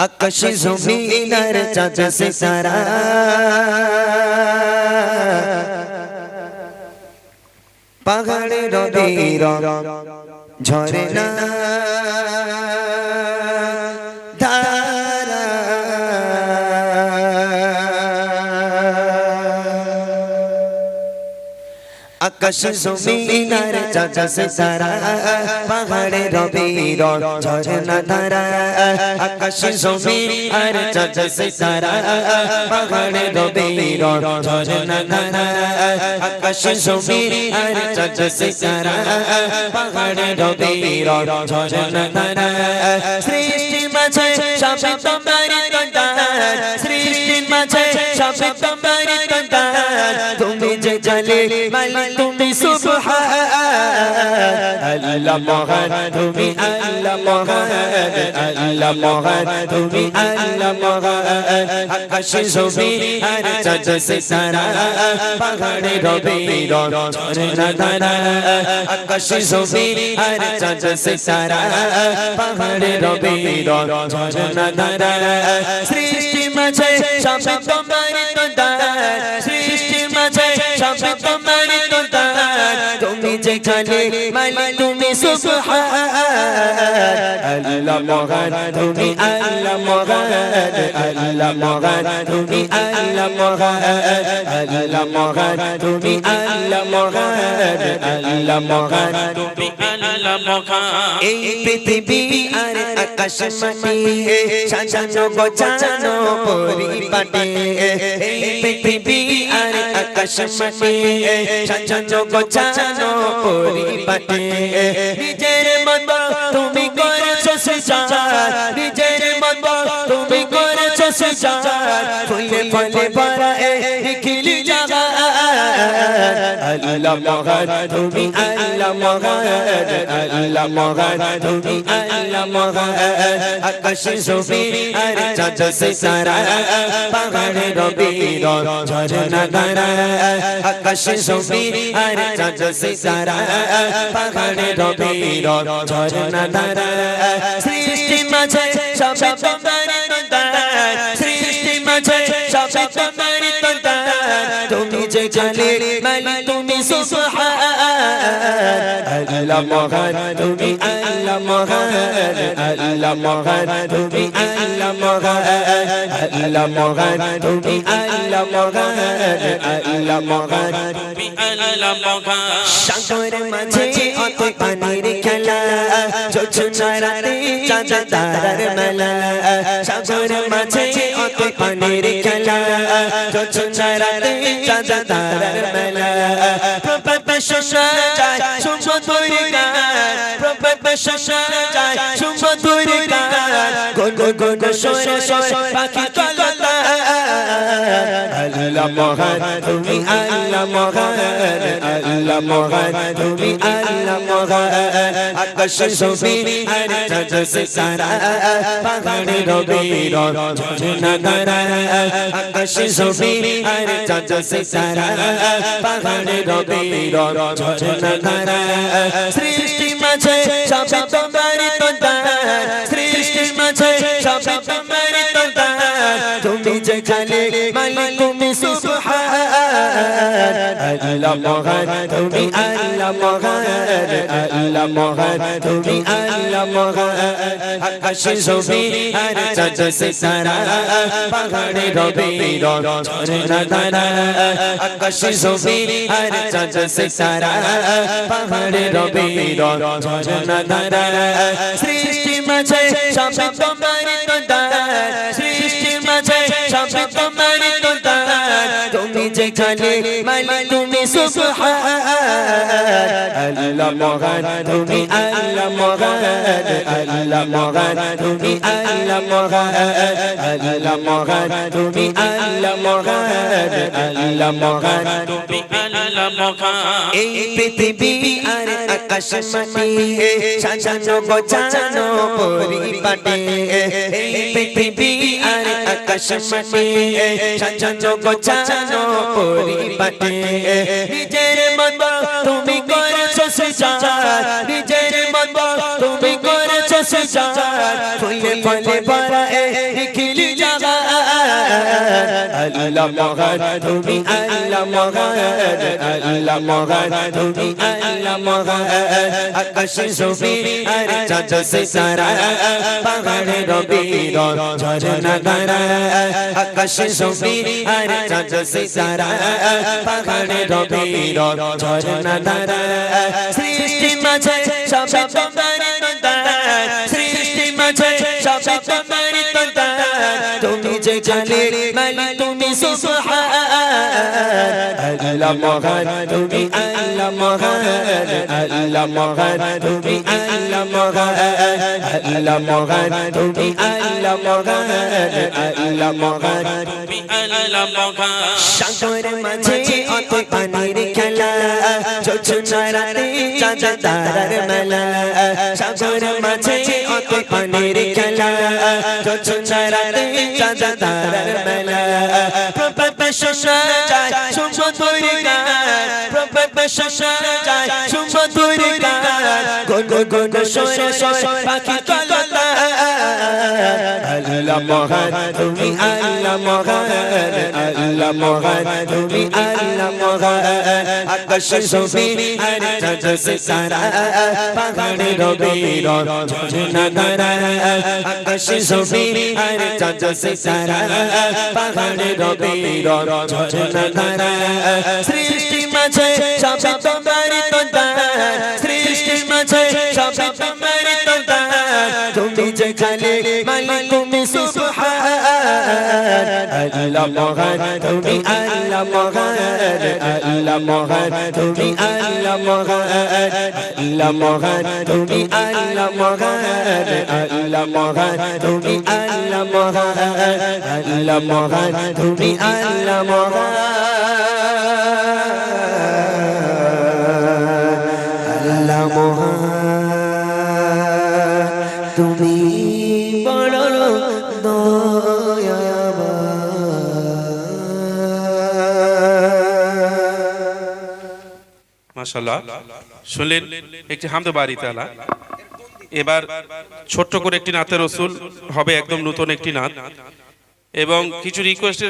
আকাশ জমিন আর চাঁদ সিতারা পাহাড়ে নদীর ঝরে না ধারা আকাশ জমিন আর চাঁদ সিতারা পাহাড়ে রবির ঝরনা ধারা, আকাশ জমিন আর চাঁদ সিতারা, পাহাড়ে রবির ঝরনা ধারা, আকাশ জমিন আর চাঁদ সিতারা, পাহাড়ে রবির ঝরনা ধারা। সৃষ্টি মাঝে সবে তোমারি সৃষ্টি মাঝে সবে তোমারি তুমি যে জালে মালিক, তুমি সুবহান। আল্লাহ মহান, তুমি আল্লাহ মহান আল্লাহ মহান, তুমি আল্লাহ মহান। আকাশ জমিন আর চাঁদ সিতারা, পাহাড়ে রবি ঝরনা ধারা। আকাশ জমিন আর চাঁদ সিতারা, পাহাড়ে সৃষ্টি মাঝে সবে তোমারি কন্তার সৃষ্টি তুমি যেখানে মালিক তুমি সুবহান। আল্লাহ মহান, তুমি আল্লাহ মহান। আল্লাহ মহান, তুমি আল্লাহ মহান। আল্লাহ মহান, তুমি আল্লাহ মহান। আল্লাহ মহান, তুমি আল্লাহ মহান। এই পৃথিবী আর আকাশ মাটি সাজানো গোছানো পরিপাটে। এই পৃথিবী আর আকাশ মাটি সাজানো গোছানো পরিপাটে নিজের মত তুমি করেছ সুচার নিজের আল্লাহ মহান তুমি আল্লাহ মহান আল্লাহ মহান তুমি আল্লাহ মহান আকাশ জমিন আর চাঁদ সিতারা পাহাড়ে রবি ঝরনা ধারা আকাশ জমিন আর চাঁদ সিতারা পাহাড়ে রবি ঝরনা ধারা সৃষ্টি মাঝে সবে তোমার সৃষ্টি মাঝে সবে জানে মালিক তুমি সুবহান। আল্লাহ মহান, তুমি আল্লাহ মহান। আল্লাহ মহান, তুমি আল্লাহ মহান। আল্লাহ মহান, তুমি আল্লাহ মহান। আল্লাহ মহান, তুমি আল্লাহ মহান। সাগর মাঝে অত পানির খেলা যোজনা রাতে তারার মেলা। সাগর মাঝে অত পানির খেলা যোজনা রাতে চাঁদ তারার মেলা প্রপাত শোষা যায় সুমধুর গান প্রপাত শোষা যায় সুমধুর গান গো গো গো সরে সরে পাখি কলতা আল্লাহ মহান, তুমি আল্লাহ মহান আল্লাহ মহান, তুমি আল্লাহ মহান। আকাশ জমিন আর চাঁদ সিতারা, পাহাড়ে রবি ঝরনা ধারা আকাশ জমিন আর চাঁদ সিতারা, পাহাড়ে রবি ঝরনা ধারা সৃষ্টি মাঝে সবে তোমার তন্তার সৃষ্টি মাঝে সবে তোমার তন্তার তুমি যেখানে মালিক তুমি সুবহান আল্লাহ মহান তুমি আল্লাহ মহান আল্লাহ মহান তুমি আল্লাহ মহান আকাশ জমিন আর চাঁদ সিতারা পাহাড়ে রবি ঝরনা ধারা আকাশ জমিন আর চাঁদ সিতারা পাহাড়ে রবি ঝরনা ধারা সৃষ্টি মাঝে সবে তোমার যেখানে মালিক তুমি সুবহান। আল্লাহ মহান তুমি আল্লাহ মহান। আল্লাহ মহান তুমি আল্লাহ পৃথিবী আর আকাশ মাটি সাজানো গোছানো পরিপাটে। নিজের মত তুমি করেছ সুচার, নিজের মত তুমি করেছ সুজার ফুলে ফুলে ভরা এ নিখিল জাগা আল্লাহ মহান, তুমি আল্লাহ মহান আল্লাহ মহান, তুমি আল্লাহ মহান। আকাশ জমি আর চাঁদ সিতারা, পাহাড়ে রবির ঝরনা ধারা আকাশ জমি আর চাঁদ সিতারা, পাহাড়ে রবির ঝরনা ধারা সৃষ্টি মাঝে সবে তোমার তুমি যে জানে মালি তুমি সুবহান আল্লাহ মহান তুমি আল্লাহ মহান আল্লাহ মহান তুমি আল্লাহ মহান আল্লাহ মহান তুমি আল্লাহ মহান আল্লাহ মহান তুমি আল্লাহ মহান সাগর মাঝে অত পানির খেলা যোজনা রাতে চাঁদ তারার মেলা সাগর মাঝে অত পানির খেলা যোজনা রাতে চাঁদ তারার মেলা প্রপত যায় সুমধুর গান শোষা যায় সুমধুর গান গুন গুন সরে সরে পাখি আল্লাহ মহান, তুমি আল্লাহ মহান আল্লাহ মহান, তুমি আল্লাহ মহান। আকাশ জমি আর চাঁদ সিতারা পাহাড়ে রবির ঝরনা ধারা আকাশ জমি আর চাঁদ সিতারা পাহাড়ে রবির ঝরনা ধারা সৃষ্টি মাঝে যেখানে মালিক তুমি সুবহান। আল্লাহ মহান, তুমি আল্লাহ মহান। আল্লাহ মহান, তুমি আল্লাহ মহান। আল্লাহ মহান, তুমি আল্লাহ মহান। আল্লাহ মহান, তুমি আল্লাহ মহান। আল্লাহ মহান, তুমি আল্লাহ মহান। মাশাল্লাহ শুনলেন একটি হামদে বাড়ি তালা। এবার ছোট্ট করে একটি নাতের রসুল হবে একদম নতুন একটি নাত। এবং কিছু রিকোয়েস্টের